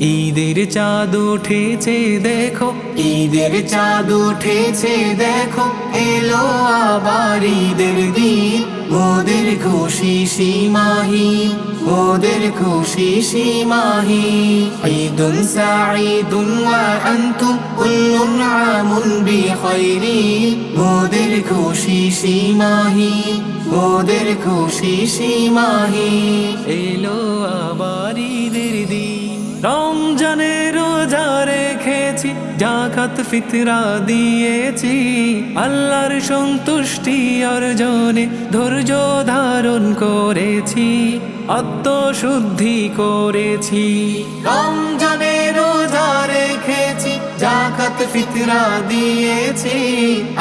ঈদের চাঁদ উঠেছে দেখো। ঈদের চাঁদ উঠেছে দেখো। এলো আবার ঈদের দিন। খুশি সীমাহি, ওদের খুশি সীমাহি। ঈদুন সাঈদুন ওয়া আনতুম কুল্লুন আমুন বিখাইরি মোদের খুশি সীমাহি, ওদের খুশি সীমাহি। এলো আবার ঈদের দিন। রমজানের রোজা রেখেছি, জাকাত ফিতরা দিয়েছি। আল্লাহর সন্তুষ্টি অর্জনে ধৈর্য ধারণ করেছি, আত্মশুদ্ধি করেছি। রমজানে জাকাত ফিতরা দিয়েছি।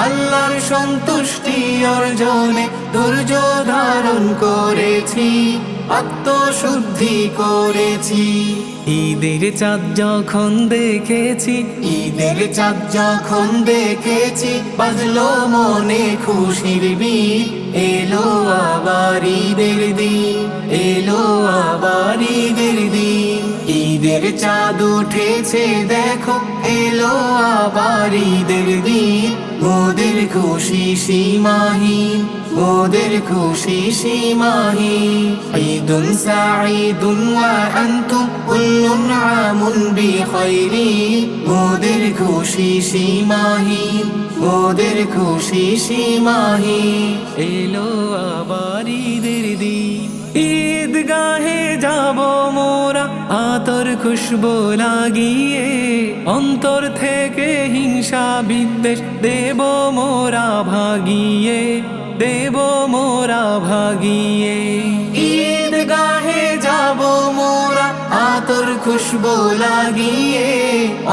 আল্লাহর সন্তুষ্টি অর্জনে ধৈর্য ধারণ করেছি আত্মশুদ্ধি করেছি। ঈদের চাঁদ যখন দেখেছি ঈদের চাঁদ যখন দেখেছি বাজলো মনে খুশির বীর। এলো আবার ঈদের দিন এলো আবার ঈদের চাঁদ উঠেছে, দেখো, এলো আবার ঈদের দিন। খুশি খুশি সীমাহি ঈদুন মোদের খুশি খুশি সীমাহীন। এলো আবার ঈদের দিন। ঈদগাহে যাব আতর খুশবু লাগিয়ে অন্তর থেকে হিংসা বিদ্বেষ দেব মোরা ভাগিয়ে, দেব মোরা ভাগিয়ে। ঈদ গাহে যাব মোরা, আতর খুশবু লাগিয়ে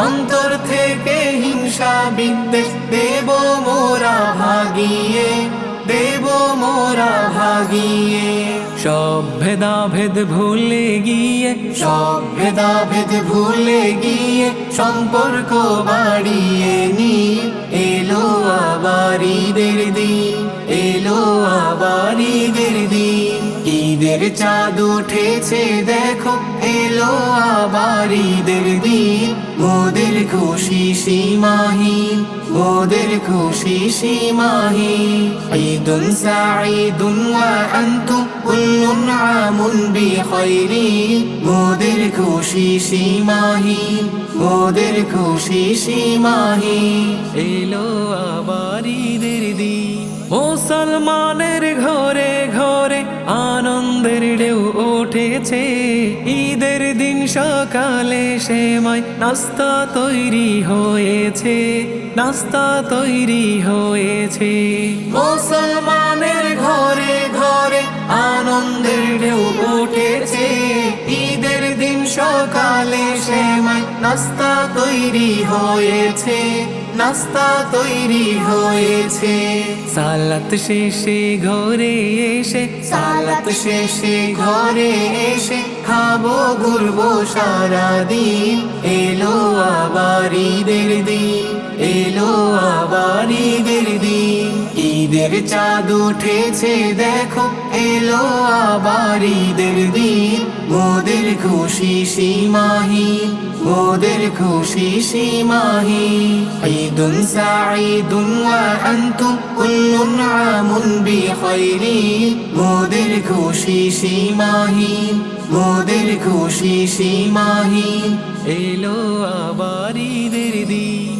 অন্তর থেকে হিংসা বিদ্বেষ দেব মোরা ভাগিয়ে, দেব মোরা ভাগিয়ে। সব ভেদা ভেদ ভুলে গিয়ে, সব ভেদা ভেদ ভুলে গিয়ে, সম্পর্ক বাড়িয়ে নি। এলো আবার ঈদের দিন, এলো আবার ঈদের দিন। ঈদের চাঁদ উঠেছে, দেখো, এলো আবার ঈদের দিন। মোদের খুশি সীমাহীন, মোদের খুশি সীমাহীন। ঈদুন সাঈদুন ওয়া কুল্লুন আমুন বিখাইরি মোদের খুশি সীমাহীন মোদের খুশি সীমাহীন। এলো আবার ঈদের দিন মুসলমানের ঘরে ঘরে আনন্দের ঢেউ উঠেছে। ঈদের দিন সকালে সেমাই নাস্তা তৈরি হয়েছে নাস্তা তৈরি হয়েছে। মুসলমানের ঘরে ঘরে আনন্দের ঢেউ উঠেছে। ঈদের দিন সকালে সেমাই নাস্তা তৈরি হয়েছে। নাস্তা তৈরি হয়েছে। সালাত শেষে ঘরে এসে, সালাত শেষে ঘরে এসে খাব, ঘুরবো সারাদিন। এলো আবার ঈদের দিন, এলো আবার ঈদের দিন। ঈদের চাঁদ উঠেছে, দেখো, এলো আবার ঈদের দিন। মোদের খুশি সীমাহীন, মোদের খুশি সীমাহীন। ঈদুন সাঈদুন ওয়া আনতুম কুল্লুন আমুন বিখাইরি মোদের খুশি সীমাহীন, মোদের খুশি সীমাহীন। এলো আবার ঈদের দিন।